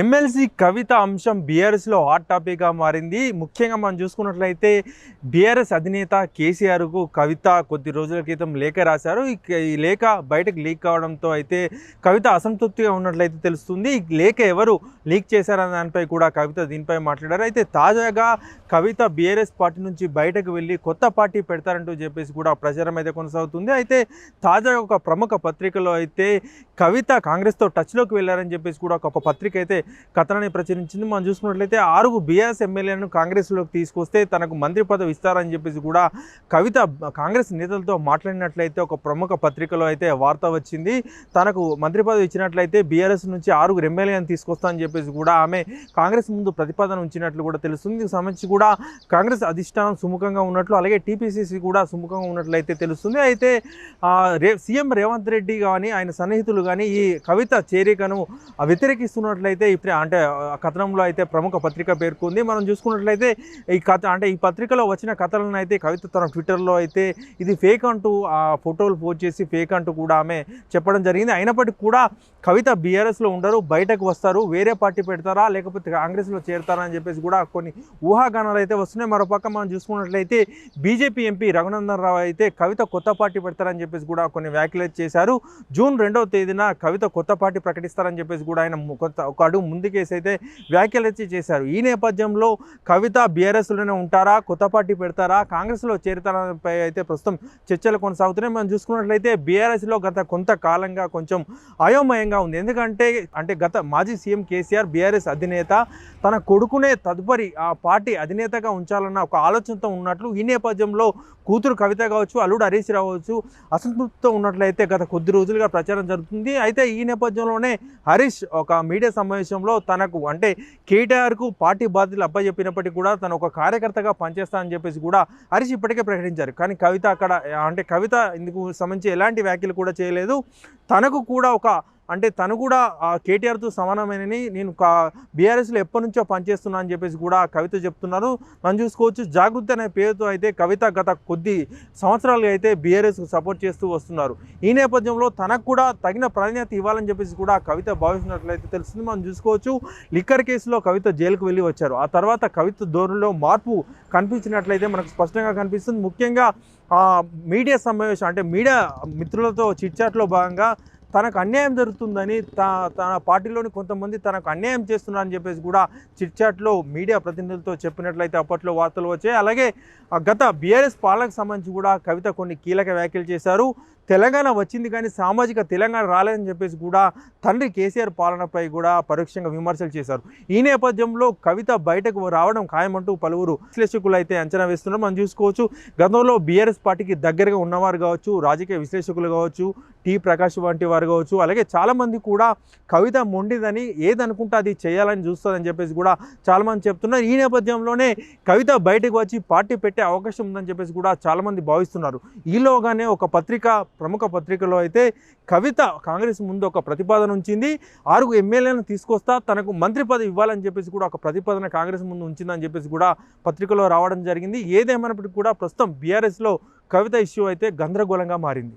MLC కవిత అంశం బీఆర్ఎస్లో hot టాపిక్గా మారింది. ముఖ్యంగా మనం చూసుకున్నట్లయితే బీఆర్ఎస్ అధినేత కేసీఆర్కు కవిత కొద్ది రోజుల క్రితం లేఖ రాశారు. ఈ లేఖ బయటకు లీక్ కావడంతో అయితే కవిత అసంతృప్తిగా ఉన్నట్లయితే తెలుస్తుంది. ఈ లేఖ ఎవరు లీక్ చేశారన్న దానిపై కూడా కవిత దీనిపై మాట్లాడారు. అయితే తాజాగా కవిత బీఆర్ఎస్ పార్టీ నుంచి బయటకు వెళ్ళి కొత్త పార్టీ పెడతారంటూ చెప్పేసి కూడా ప్రచారం అయితే కొనసాగుతుంది. అయితే తాజాగా ఒక ప్రముఖ పత్రికలో అయితే కవిత కాంగ్రెస్తో టచ్లోకి వెళ్ళారని చెప్పేసి కూడా ఒక పత్రిక అయితే కథనాన్ని ప్రచురించింది. మనం చూసుకున్నట్లయితే ఆరుగు బీఆర్ఎస్ ఎమ్మెల్యేలను కాంగ్రెస్లోకి తీసుకొస్తే తనకు మంత్రి పదవి ఇస్తారని చెప్పేసి కూడా కవిత కాంగ్రెస్ నేతలతో మాట్లాడినట్లయితే ఒక ప్రముఖ పత్రికలో అయితే వార్త వచ్చింది. తనకు మంత్రి పదవి ఇచ్చినట్లయితే బీఆర్ఎస్ నుంచి ఆరుగురు ఎమ్మెల్యేలను తీసుకొస్తానని చెప్పేసి కూడా ఆమె కాంగ్రెస్ ముందు ప్రతిపాదన ఉంచినట్లు కూడా తెలుస్తుంది. దీనికి సంబంధించి కూడా కాంగ్రెస్ అధిష్టానం సుముఖంగా ఉన్నట్లు అలాగే టీపీసీసీ కూడా సుముఖంగా ఉన్నట్లయితే తెలుస్తుంది. అయితే రే సీఎం రేవంత్ రెడ్డి కానీ ఆయన సన్నిహితులు కానీ ఈ కవిత చేరికను వ్యతిరేకిస్తున్నట్లయితే ఇప్పుడు అంటే కథనంలో అయితే ప్రముఖ పత్రిక పేర్కొంది. మనం చూసుకున్నట్లయితే ఈ కథ అంటే ఈ పత్రికలో వచ్చిన కథలను అయితే కవిత తన ట్విట్టర్లో అయితే ఇది ఫేక్ అంటూ ఆ ఫోటోలు పోస్ట్ చేసి ఫేక్ అంటూ కూడా ఆమె చెప్పడం జరిగింది. అయినప్పటికీ కూడా కవిత బీఆర్ఎస్లో ఉండరు బయటకు వస్తారు వేరే పార్టీ పెడతారా లేకపోతే కాంగ్రెస్లో చేరతారా అని చెప్పేసి కూడా కొన్ని ఊహాగానాలు అయితే వస్తున్నాయి. మరోపక్క మనం చూసుకున్నట్లయితే బీజేపీ ఎంపీ రఘునందన్ రావు అయితే కవిత కొత్త పార్టీ పెడతారని చెప్పేసి కూడా కొన్ని వ్యాఖ్యలు చేశారు. జూన్ రెండవ తేదీన కవిత కొత్త పార్టీ ప్రకటిస్తారని చెప్పేసి కూడా ఆయన కొత్త ఒక అడుగు ముందుకేసైతే అయితే వ్యాఖ్యలు చేశారు. ఈ నేపథ్యంలో కవిత బీఆర్ఎస్లోనే ఉంటారా? కొత్త పార్టీ పెడతారా? కాంగ్రెస్లో చేరుతారపై అయితే ప్రస్తుతం చర్చలు కొనసాగుతున్నాయి. మనం చూసుకున్నట్లయితే బీఆర్ఎస్లో గత కొంతకాలంగా కొంచెం అయోమయంగా ఉంది. ఎందుకంటే అంటే గత మాజీ సీఎం కేసీఆర్ బీఆర్ఎస్ అధినేత తన కొడుకునే తదుపరి ఆ పార్టీ అధినేతగా ఉంచాలన్న ఒక ఆలోచనతో ఉన్నట్లు ఈ నేపథ్యంలో కూతురు కవిత కావచ్చు అల్లుడు హరీష్ రావచ్చు అసంతృప్తితో ఉన్నట్లయితే గత కొద్ది రోజులుగా ప్రచారం జరుగుతుంది. అయితే ఈ నేపథ్యంలోనే హరీష్ ఒక మీడియా సమావేశంలో తనకు అంటే కేటీఆర్కు పార్టీ బాధ్యతలు అప్పచెప్పినప్పటికీ కూడా తను ఒక కార్యకర్తగా పనిచేస్తానని చెప్పేసి కూడా హరీష్ ఇప్పటికే ప్రకటించారు. కానీ కవిత అక్కడ అంటే కవిత ఇందుకు సంబంధించి ఎలాంటి వ్యాఖ్యలు కూడా చేయలేదు. తనకు కూడా ఒక అంటే తను కూడా కేటీఆర్తో సమానమైనని నేను కా బీఆర్ఎస్లో ఎప్పటి నుంచో పనిచేస్తున్నా అని చెప్పేసి కూడా కవిత చెప్తున్నారు. మనం చూసుకోవచ్చు జాగృతి అనే పేరుతో అయితే కవిత గత కొద్ది సంవత్సరాలుగా అయితే బీఆర్ఎస్కు సపోర్ట్ చేస్తూ వస్తున్నారు. ఈ నేపథ్యంలో తనకు కూడా తగిన ప్రాధాన్యత ఇవ్వాలని చెప్పేసి కూడా కవిత భావిస్తున్నట్లయితే తెలుస్తుంది. మనం చూసుకోవచ్చు లిక్కర్ కేసులో కవిత జైలుకు వెళ్ళి వచ్చారు. ఆ తర్వాత కవిత ధోరణిలో మార్పు కనిపించినట్లయితే మనకు స్పష్టంగా కనిపిస్తుంది. ముఖ్యంగా మీడియా సమావేశం అంటే మీడియా మిత్రులతో చిట్చాట్లో భాగంగా తనకు అన్యాయం జరుగుతుందని తా తన పార్టీలోని కొంతమంది తనకు అన్యాయం చేస్తున్నారని చెప్పేసి కూడా చిట్చాట్లో మీడియా ప్రతినిధులతో చెప్పినట్లయితే అప్పట్లో వార్తలు వచ్చాయి. అలాగే గత బీఆర్ఎస్ పాలనకు సంబంధించి కూడా కవిత కొన్ని కీలక వ్యాఖ్యలు చేశారు. తెలంగాణ వచ్చింది కానీ సామాజిక తెలంగాణ రాలేదని చెప్పేసి కూడా తండ్రి కేసీఆర్ పాలనపై కూడా పరోక్షంగా విమర్శలు చేశారు. ఈ నేపథ్యంలో కవిత బయటకు రావడం ఖాయమంటూ పలువురు విశ్లేషకులు అయితే అంచనా వేస్తున్నారు. మనం చూసుకోవచ్చు గతంలో బీఆర్ఎస్ పార్టీకి దగ్గరగా ఉన్నవారు కావచ్చు రాజకీయ విశ్లేషకులు కావచ్చు టి ప్రకాష్ వంటి వారు కావచ్చు అలాగే చాలామంది కూడా కవిత మొండిదని ఏదనుకుంటే అది చేయాలని చూస్తుందని చెప్పేసి కూడా చాలామంది చెప్తున్నారు. ఈ నేపథ్యంలోనే కవిత బయటకు వచ్చి పార్టీ పెట్టే అవకాశం ఉందని చెప్పేసి కూడా చాలామంది భావిస్తున్నారు. ఈలోగానే ఒక పత్రిక ప్రముఖ పత్రికలో అయితే కవిత కాంగ్రెస్ ముందు ఒక ప్రతిపాదన ఉంచింది. ఆరుగు ఎమ్మెల్యేలను తీసుకొస్తా తనకు మంత్రి పదవి ఇవ్వాలని చెప్పేసి కూడా ఒక ప్రతిపాదన కాంగ్రెస్ ముందు ఉంచిందని చెప్పేసి కూడా పత్రికలో రావడం జరిగింది. ఏదేమైనప్పటికీ కూడా ప్రస్తుతం బీఆర్ఎస్లో కవిత ఇష్యూ అయితే గందరగోళంగా మారింది.